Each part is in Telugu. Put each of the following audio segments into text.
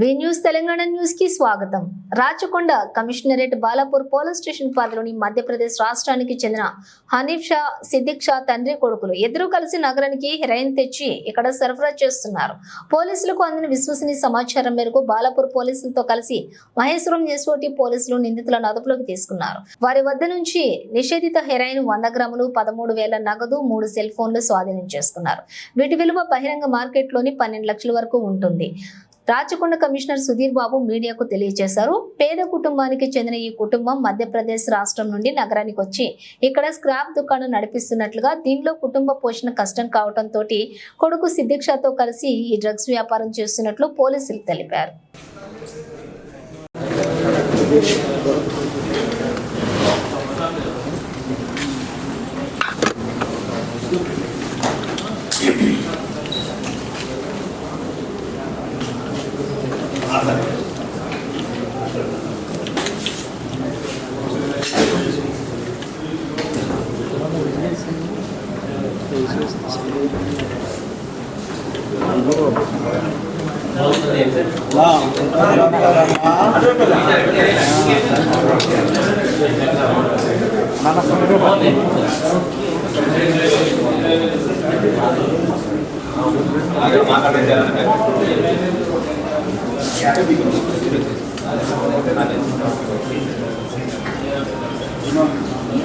వి న్యూస్ తెలంగాణ న్యూస్కి స్వాగతం. Rachakonda commissionerate Balapur police station పరిధిలోని మధ్యప్రదేశ్ రాష్ట్రానికి చెందిన హనీఫ్ షా సిద్దిక్ షా తండ్రి కొడుకులు ఇద్దరు కలిసి నగరానికి హెరైన్ తెచ్చి ఇక్కడ సరఫరా చేస్తున్నారు. పోలీసులకు అందిన విశ్వసనీయ సమాచారం మేరకు బాలాపూర్ పోలీసులతో కలిసి మహేశ్వరం ఎస్ఓటి పోలీసులు నిందితులను అదుపులోకి తీసుకున్నారు. వారి వద్ద నుంచి నిషేధిత హెరాయిన్ వంద గ్రాములు పదమూడు వేల నగదు మూడు సెల్ ఫోన్లు స్వాధీనం చేసుకున్నారు. వీటి విలువ బహిరంగ మార్కెట్లోని పన్నెండు లక్షల వరకు ఉంటుంది. రాచకొండ కమిషనర్ సుధీర్ బాబు మీడియాకు తెలియజేశారు. పేద కుటుంబానికి చెందిన ఈ కుటుంబం మధ్యప్రదేశ్ రాష్ట్రం నుండి నగరానికి వచ్చి ఇక్కడ స్క్రాప్ దుకాణం నడిపిస్తున్నట్లుగా దీనిలో కుటుంబ పోషణ కష్టం కావడంతో కొడుకు సిద్ధిక్షతో కలిసి ఈ డ్రగ్స్ వ్యాపారం చేస్తున్నట్లు పోలీసులు తెలిపారు. మాట్లాడే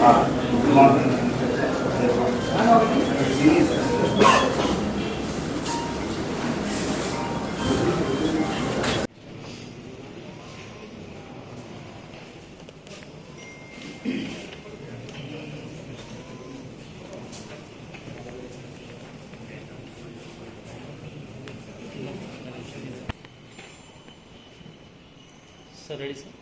Ah, sir ready sir.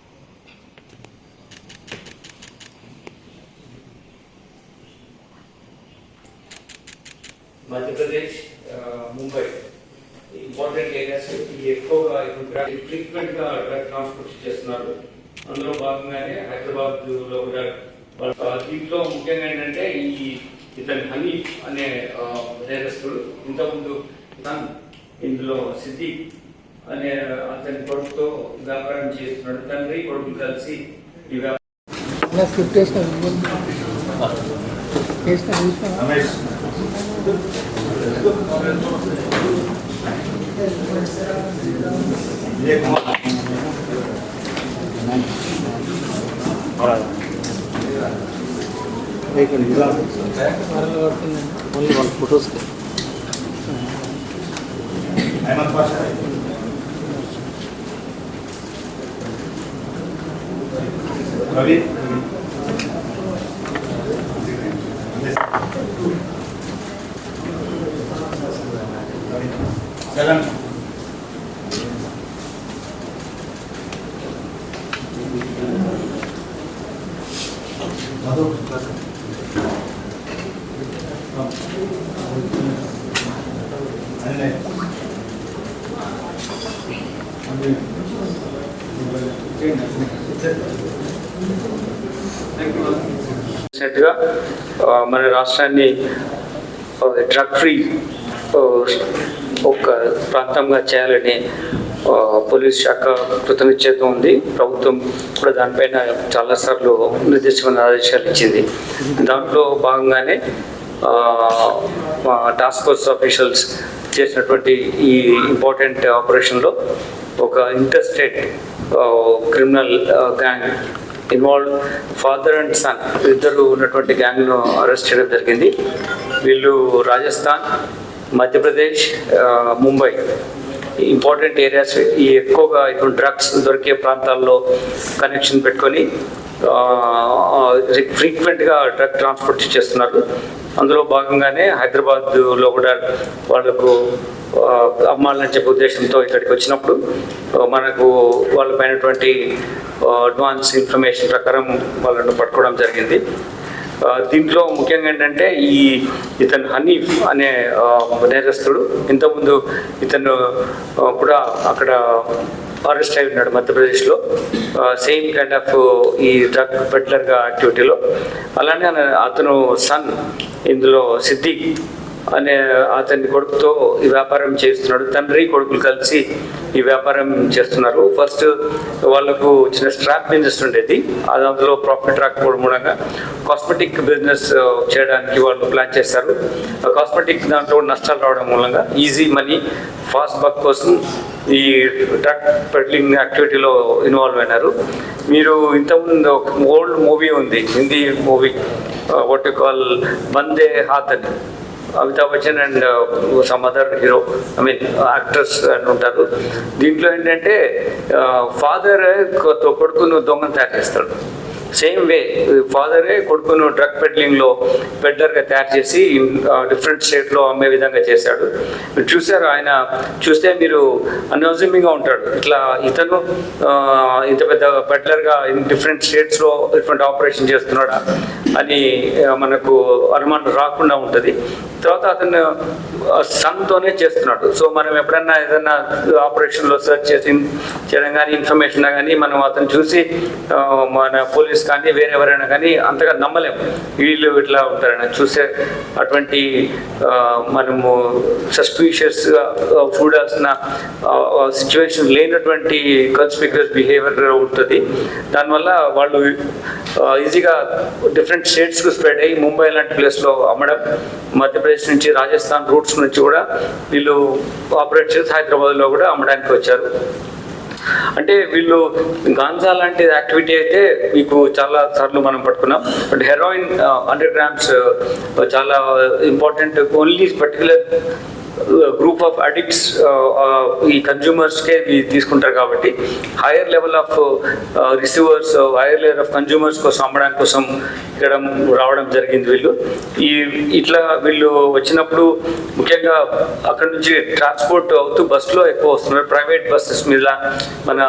Madhya Pradesh Mumbai. Important areas ఇవి ఎక్కువగా ఫ్రీక్వెంట్గా డ్రగ్ ట్రాన్స్పోర్ట్ చేస్తున్నారు. అందులో భాగంగానే హైదరాబాద్లో కూడా దీంట్లో ముఖ్యంగా ఏంటంటే ఈ ఇతని హనీ అనే నేరస్తుడు. ఇంతకుముందు ఇందులో సిద్ధి అనే అతని కొడుకుతో వ్యాపారం చేస్తున్నాడు. తండ్రి కొడుకు కలిసి ఈ వ్యాపారం ఇలా స్క్రిప్ట్ వేసిన వేసిన చూసిన వరలు పడుతుందండి మన రాష్ట్రాన్ని డ్రగ్ ఫ్రీ ఒక ప్రాంతంగా చేయాలని పోలీస్ శాఖ కృతనిశ్చయితం ఉంది. ప్రభుత్వం కూడా దానిపైన చాలాసార్లు నిర్దేశమైన ఆదేశాలు ఇచ్చింది. దాంట్లో భాగంగానే మా టాస్క్ ఫోర్స్ ఆఫీషియల్స్ చేసినటువంటి ఈ ఇంపార్టెంట్ ఆపరేషన్లో ఒక inter state criminal gang involve father and son ఇద్దరు ఉన్నటువంటి గ్యాంగ్ను అరెస్ట్ చేయడం జరిగింది. వీళ్ళు రాజస్థాన్ మధ్యప్రదేశ్ ముంబై. ఇంపార్టెంట్ ఏరియాస్ ఈ ఎక్కువగా ఇటువంటి డ్రగ్స్ దొరికే ప్రాంతాల్లో కనెక్షన్ పెట్టుకొని ఫ్రీక్వెంట్గా డ్రగ్ ట్రాన్స్పోర్ట్ చేస్తున్నారు. అందులో భాగంగానే హైదరాబాద్లో కూడా వాళ్ళకు అమ్మాలని చెప్పే ఉద్దేశంతో ఇక్కడికి వచ్చినప్పుడు మనకు వాళ్ళపైనటువంటి అడ్వాన్స్ ఇన్ఫర్మేషన్ ప్రకారం వాళ్ళను పట్టుకోవడం జరిగింది. దీంట్లో ముఖ్యంగా ఏంటంటే ఈ ఇతను హనీఫ్ అనే నేరస్తుడు. ఇంతకుముందు ఇతను కూడా అక్కడ అరెస్ట్ అయి ఉన్నాడు మధ్యప్రదేశ్లో. సేమ్ కైండ్ ఆఫ్ ఈ డ్రగ్ పెట్లర్గా యాక్టివిటీలో అలానే అతను సన్ ఇందులో సిద్దిక్. అనే అతని కొడుకుతో ఈ వ్యాపారం చేస్తున్నాడు. తండ్రి కొడుకులు కలిసి ఈ వ్యాపారం చేస్తున్నారు. ఫస్ట్ వాళ్ళకు చిన్న స్ట్రాప్ బిజినెస్ ఉండేది. అది అందులో ప్రాఫిట్ రాకపోవడం మూలంగా కాస్మెటిక్ బిజినెస్ చేయడానికి వాళ్ళు ప్లాన్ చేశారు కాస్మెటిక్ దాంట్లో నష్టాలు రావడం మూలంగా ఈజీ మనీ ఫాస్ట్ బక్ కోసం ఈ డ్రగ్ పెడ్లింగ్ యాక్టివిటీలో ఇన్వాల్వ్ అయినారు. మీరు ఇంతకుముందు ఒక ఓల్డ్ మూవీ ఉంది Hindi movie what call Vande Haath అని. Amitabh Bachchan and some other hero I mean actors అని ఉంటారు. దీంట్లో ఏంటంటే ఫాదర్ కొడుకును దొంగను తయారు చేస్తాడు. సేమ్ వే ఫాదరే కొడుకును డ్రగ్ పెడ్లింగ్లో పెడ్లర్గా తయారు చేసి డిఫరెంట్ స్టేట్లో అమ్మే విధంగా చేశాడు. చూశారు ఆయన? చూస్తే మీరు అన్అజ్యూమింగ్గా ఉంటాడు. ఇట్లా ఇతను ఇంత పెద్ద పెడ్లర్గా డిఫరెంట్ స్టేట్స్లో డిఫరెంట్ ఆపరేషన్ చేస్తున్నాడా అని మనకు అనుమానం రాకుండా ఉంటుంది. తర్వాత అతను సన్తోనే చేస్తున్నాడు. సో మనం ఎప్పుడన్నా ఏదన్నా ఆపరేషన్లో సెర్చ్ చేసి చేయడం కానీ ఇన్ఫర్మేషన్ కానీ మనం అతను చూసి మన పోలీస్ కానీ వేరే ఎవరైనా కానీ అంతగా నమ్మలేం. వీళ్ళు ఇట్లా ఉంటారని చూసే అటువంటి మనము సస్పీషియస్గా చూడాల్సిన సిచ్యువేషన్ లేనటువంటి కన్స్పిక్యూస్ బిహేవియర్ ఉంటుంది. దానివల్ల వాళ్ళు ఈజీగా డిఫరెంట్ స్టేట్స్కు స్ప్రెడ్ అయ్యి ముంబై లాంటి ప్లేస్లో అమ్మడం మధ్యప్రదేశ్ నుంచి రాజస్థాన్ రూట్స్ నుంచి కూడా వీళ్ళు ఆపరేట్ చేసి హైదరాబాద్లో కూడా అమ్మడానికి వచ్చారు. అంటే వీళ్ళు గాంజా లాంటి యాక్టివిటీ అయితే మీకు చాలా సార్లు మనం పట్టుకున్నాం. బట్ హెరాయిన్ హండ్రెడ్ గ్రామ్స్ చాలా important only particular group of addicts ఈ కన్జ్యూమర్స్కే తీసుకుంటారు కాబట్టి higher level of receivers higher level of consumers కోసం అమ్మడానికి కోసం ఇక్కడ రావడం జరిగింది వీళ్ళు. ఈ ఇట్లా వీళ్ళు వచ్చినప్పుడు ముఖ్యంగా అక్కడ నుంచి ట్రాన్స్పోర్ట్ అవుతూ బస్సులో ఎక్కువ వస్తున్నారు. ప్రైవేట్ బస్సెస్ మీద మన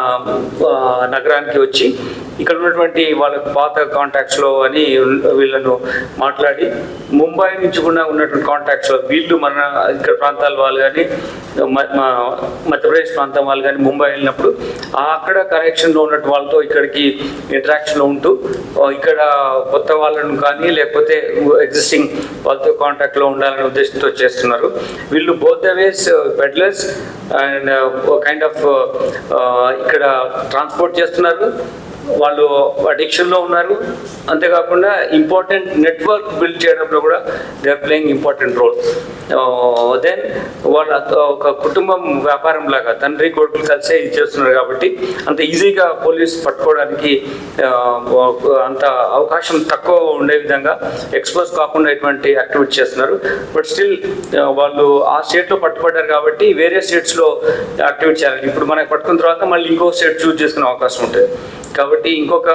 uh, నగరానికి వచ్చి ఇక్కడ ఉన్నటువంటి వాళ్ళ పాత కాంటాక్ట్స్లో అని వీళ్ళను మాట్లాడి ముంబై నుంచి కూడా ఉన్నటువంటి కాంటాక్ట్స్లో వీళ్ళు మన ఇక్కడ ప్రాంతాల వాళ్ళు కానీ మ- మా మధ్యప్రదేశ్ ప్రాంతం వాళ్ళు కానీ ముంబై వెళ్ళినప్పుడు అక్కడ కనెక్షన్లో ఉన్నట్టు వాళ్ళతో ఇక్కడికి ఇంటరాక్షన్లో ఉంటూ ఇక్కడ కొత్త వాళ్ళను కానీ లేకపోతే ఎగ్జిస్టింగ్ వాళ్ళతో కాంటాక్ట్లో ఉండాలనే ఉద్దేశంతో చేస్తున్నారు. వీళ్ళు both the ways peddlers and kind of ఇక్కడ ట్రాన్స్పోర్ట్ చేస్తున్నారు. వాళ్ళు అడిక్షన్లో ఉన్నారు. అంతేకాకుండా ఇంపార్టెంట్ నెట్వర్క్ బిల్డ్ చేయడంలో కూడా they are playing important role then వాళ్ళ uh, ఒక కుటుంబం వ్యాపారం లాగా తండ్రి కొడుకులు కలిసే ఇది చేస్తున్నారు కాబట్టి అంత ఈజీగా పోలీస్ పట్టుకోవడానికి uh, అంత అవకాశం తక్కువ ఉండే విధంగా ఎక్స్పోజ్ కాకుండా ఇటువంటి యాక్టివిటీ చేస్తున్నారు. బట్ స్టిల్ uh, వాళ్ళు ఆ స్టేట్లో పట్టుబడ్డారు కాబట్టి వేరే స్టేట్స్లో యాక్టివేట్ చేయాలి. ఇప్పుడు మనకి పట్టుకున్న తర్వాత మళ్ళీ ఇంకో స్టేట్ చూస్ చేసుకునే అవకాశం ఉంటుంది. కాబట్టి ఇంకొక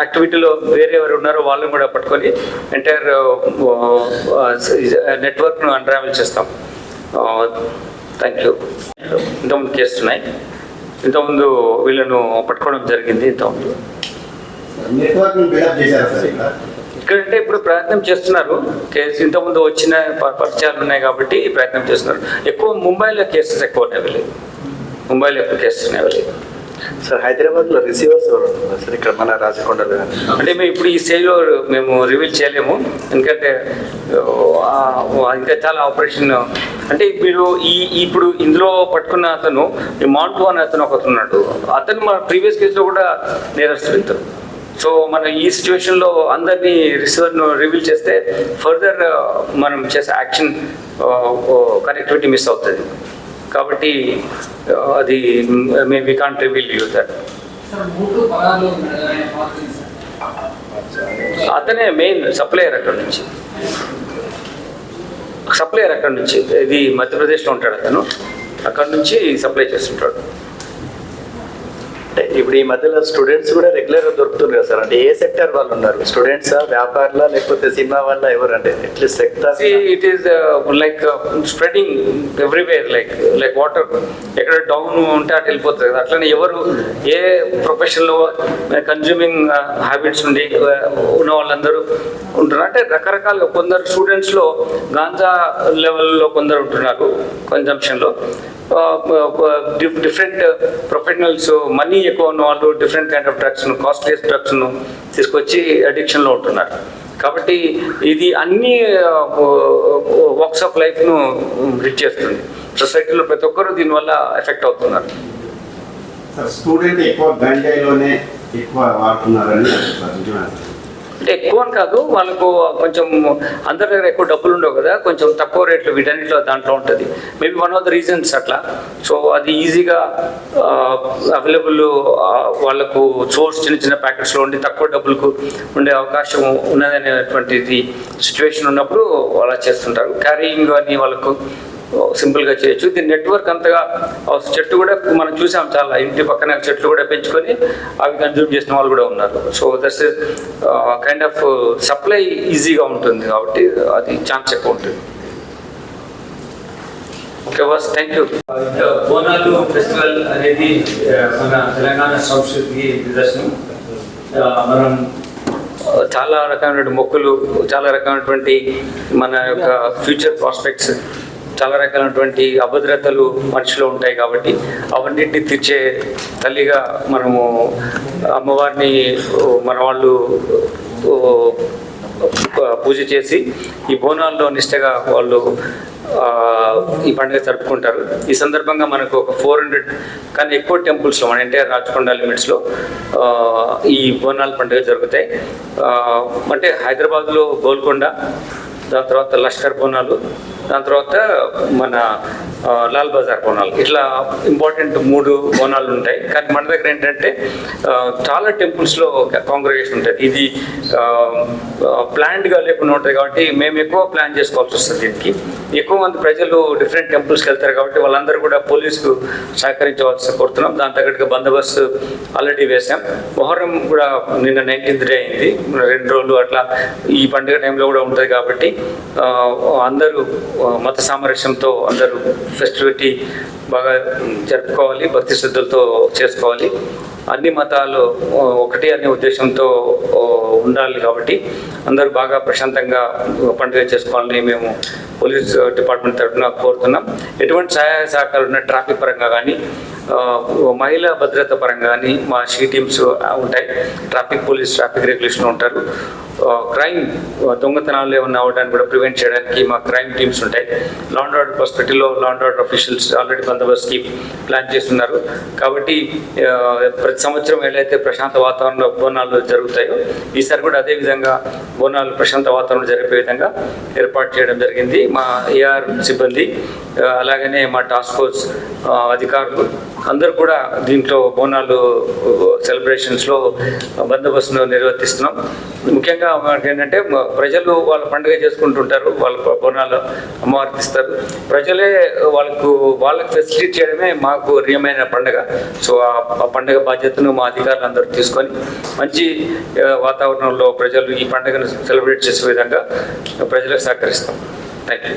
యాక్టివిటీలో వేరే ఎవరు ఉన్నారో వాళ్ళని కూడా పట్టుకొని ఎంటైర్ నెట్వర్క్ను అన్రావెల్ చేస్తాం. థ్యాంక్ యూ ఇంతకుముందు కేసులు ఉన్నాయి. ఇంతకుముందు వీళ్ళను పట్టుకోవడం జరిగింది ఇంతకుముందు. ఇక్కడంటే ఇప్పుడు ప్రయత్నం చేస్తున్నారు. కేసు ఇంతకుముందు వచ్చిన పరిచయాలు ఉన్నాయి కాబట్టి ప్రయత్నం చేస్తున్నారు. ఎక్కువ ముంబైలో కేసెస్ ఎక్కువ ఉన్నాయి వీళ్ళు ముంబైలో ఎక్కువ కేసెస్ ఉన్నాయి వీళ్ళు సార్ హైదరాబాద్లో రిసీవర్స్ సార్ ఇక్కడ మన రాజకొండలో. అంటే మేము ఇప్పుడు ఈ స్టేజ్లో మేము రివీల్ చేయలేము. ఎందుకంటే ఇంకా చాలా ఆపరేషన్ అంటే మీరు ఈ ఇప్పుడు ఇందులో పట్టుకున్న అతను ఈ అని అతను ఒకతను ఉన్నాడు. అతను మన ప్రీవియస్ కేసులో కూడా నేరస్తుడు సో మన ఈ సిచ్యువేషన్లో అందరినీ రిసీవర్ను రివీల్ చేస్తే ఫర్దర్ మనం చేసే యాక్షన్ కనెక్టివిటీ మిస్ అవుతుంది. కాబట్టి అది మేము we can't reveal you that అతనే మెయిన్ సప్లయర్ అక్కడ నుంచి. సప్లయర్ అక్కడ నుంచి. ఇది మధ్యప్రదేశ్లో ఉంటాడు అతను. అక్కడ నుంచి సప్లై చేస్తుంటాడు. అంటే ఇప్పుడు ఈ మధ్యలో స్టూడెంట్స్ కూడా రెగ్యులర్గా దొరుకుతుంది కదా సార్. అంటే ఏ సెక్టర్ వాళ్ళు ఉన్నారు? స్టూడెంట్సా వ్యాపారులా లేకపోతే సినిమా వాళ్ళ ఎవరు అంటే at least sector it is like spreading everywhere like like water ఎక్కడ డౌన్ ఉంటే అటు వెళ్ళిపోతుంది కదా. అట్లనే ఎవరు ఏ ప్రొఫెషన్లో కన్జ్యూమింగ్ హ్యాబిట్స్ ఉండి uh, ఉన్న వాళ్ళందరూ ఉంటున్నారు. అంటే రకరకాలుగా కొందరు స్టూడెంట్స్లో గాంజా లెవెల్లో కొందరు ఉంటున్నారు కన్జంప్షన్లో డిఫరెంట్ ప్రొఫెషనల్స్ మనీ ఎక్కువ ఉన్న వాళ్ళు డిఫరెంట్ కైండ్ ఆఫ్ డ్రగ్స్ను కాస్ట్లీయస్ డ్రగ్స్ను తీసుకొచ్చి అడిక్షన్లో ఉంటున్నారు. కాబట్టి ఇది అన్ని వర్క్స్ ఆఫ్ లైఫ్ను హిట్ చేస్తుంది. సొసైటీలో ప్రతి ఒక్కరు దీనివల్ల ఎఫెక్ట్ అవుతున్నారు. స్టూడెంట్ ఎక్కువ గంజాయిలోనే ఎక్కువ వాడుతున్నారని అంటే ఎక్కువ అని కాదు వాళ్ళకు కొంచెం అందరి దగ్గర ఎక్కువ డబ్బులు ఉండవు కదా కొంచెం తక్కువ రేట్లు వీటన్నిటిలో దాంట్లో ఉంటుంది. Maybe one of the reasons అట్లా. సో అది ఈజీగా అవైలబుల్ వాళ్ళకు సోర్స్ చిన్న చిన్న ప్యాకెట్స్లో ఉండి తక్కువ డబ్బులకు ఉండే అవకాశం ఉన్నదనేటువంటిది సిచ్యువేషన్ ఉన్నప్పుడు అలా చేస్తుంటారు. క్యారీయింగ్ అని వాళ్ళకు సింపుల్గా చేయొచ్చు. దీని నెట్వర్క్ అంతగా చెట్టు కూడా మనం చూసాం చాలా. ఇంటి పక్కన చెట్లు కూడా పెంచుకొని అవి కన్జ్యూమ్ చేసిన వాళ్ళు కూడా ఉన్నారు. So that's kind of supply ఈజీగా ఉంటుంది కాబట్టి అది ఛాన్స్ ఎక్కువ ఉంటుంది. Okay boss thank you Bonalu festival అనేది మన తెలంగాణ సంస్కృతికి నిదర్శనం. మనం చాలా రకమైనటువంటి మొక్కులు చాలా రకమైనటువంటి మన యొక్క ఫ్యూచర్ ప్రాస్పెక్ట్స్ చాలా రకాలైనటువంటి అభద్రతలు మనిషిలో ఉంటాయి కాబట్టి అవన్నిటిని తీర్చే తల్లిగా మనము అమ్మవారిని మన వాళ్ళు పూజ చేసి ఈ బోనాల్లో నిష్టగా వాళ్ళు ఈ పండుగ జరుపుకుంటారు. ఈ సందర్భంగా మనకు ఒక ఫోర్ హండ్రెడ్ కానీ ఎక్కువ టెంపుల్స్లో మన ఎన్టీఆర్ రాచకొండ లిమిట్స్లో ఈ బోనాల పండుగ జరుగుతాయి. అంటే హైదరాబాద్లో గోల్కొండ దాని తర్వాత లష్కర్ బోనాలు దాని తర్వాత మన లాల్ బజార్ కోనాలు ఇట్లా ఇంపార్టెంట్ మూడు బోనాలు ఉంటాయి. కానీ మన దగ్గర ఏంటంటే చాలా టెంపుల్స్లో కాంగ్రగేషన్ ఉంటుంది. ఇది ప్లాన్డ్గా లేకుండా ఉంటుంది కాబట్టి మేము ఎక్కువ ప్లాన్ చేసుకోవాల్సి వస్తుంది దీనికి. ఎక్కువ మంది ప్రజలు డిఫరెంట్ టెంపుల్స్కి వెళ్తారు కాబట్టి వాళ్ళందరూ కూడా పోలీసుకు సహకరించవలసి కోరుతున్నాం. దాని తగ్గట్టుగా బందోబస్తు ఆల్రెడీ వేసాం మొహరం కూడా నిన్న నైన్టీన్త్ డే అయింది. రెండు రోజులు అట్లా ఈ పండుగ టైంలో కూడా ఉంటుంది కాబట్టి అందరూ మత సామరస్యంతో అందరూ ఫెస్టివిటీ బాగా జరుపుకోవాలి భక్తి శ్రద్ధలతో చేసుకోవాలి. అన్ని మతాలు ఒకటి అనే ఉద్దేశంతో ఉండాలి కాబట్టి అందరూ బాగా ప్రశాంతంగా పండుగ చేసుకోవాలని మేము పోలీస్ డిపార్ట్మెంట్ తరఫున కోరుతున్నాం. ఎటువంటి సహాయ సహకారాలు ఉన్న ట్రాఫిక్ పరంగా కానీ మహిళా భద్రత పరంగా కానీ మా షీ టీమ్స్ ఉంటాయి. ట్రాఫిక్ పోలీస్ ట్రాఫిక్ రెగ్యులేషన్ ఉంటారు. క్రైమ్ దొంగతనాలు ఏమన్నా అవ్వడానికి కూడా ప్రివెంట్ చేయడానికి మా క్రైమ్ టీమ్స్ ఉంటాయి. లాండ్ ఆర్డర్ పర్స్పెక్టివ్లో లాండ్ ఆర్డర్ అఫీషియల్స్ ఆల్రెడీ బందోబస్తుకి ప్లాన్ చేస్తున్నారు. కాబట్టి ప్రతి సంవత్సరం ఏదైతే ప్రశాంత వాతావరణంలో బోనాలు జరుగుతాయో ఈసారి కూడా అదే విధంగా బోనాలు ప్రశాంత వాతావరణం జరిపే విధంగా ఏర్పాటు చేయడం జరిగింది. మా ఏఆర్ సిబ్బంది అలాగనే మా టాస్క్ ఫోర్స్ అధికారులు అందరూ కూడా దీంట్లో బోనాలు సెలబ్రేషన్స్లో బందోబస్తును నిర్వర్తిస్తున్నాం. ముఖ్యంగా ఏంటంటే ప్రజలు వాళ్ళ పండుగ చేసుకుంటుంటారు వాళ్ళ బోనాలు అమ్మవారికి ఇస్తారు. ప్రజలే వాళ్ళకు వాళ్ళకి ఫెసిలిటీ చేయడమే మాకు నియమైన పండుగ. సో ఆ ఆ పండుగ బాధ్యతను మా అధికారులు అందరూ తీసుకొని మంచి వాతావరణంలో ప్రజలు ఈ పండుగను సెలబ్రేట్ చేసే విధంగా ప్రజలకు సహకరిస్తాం. Thank you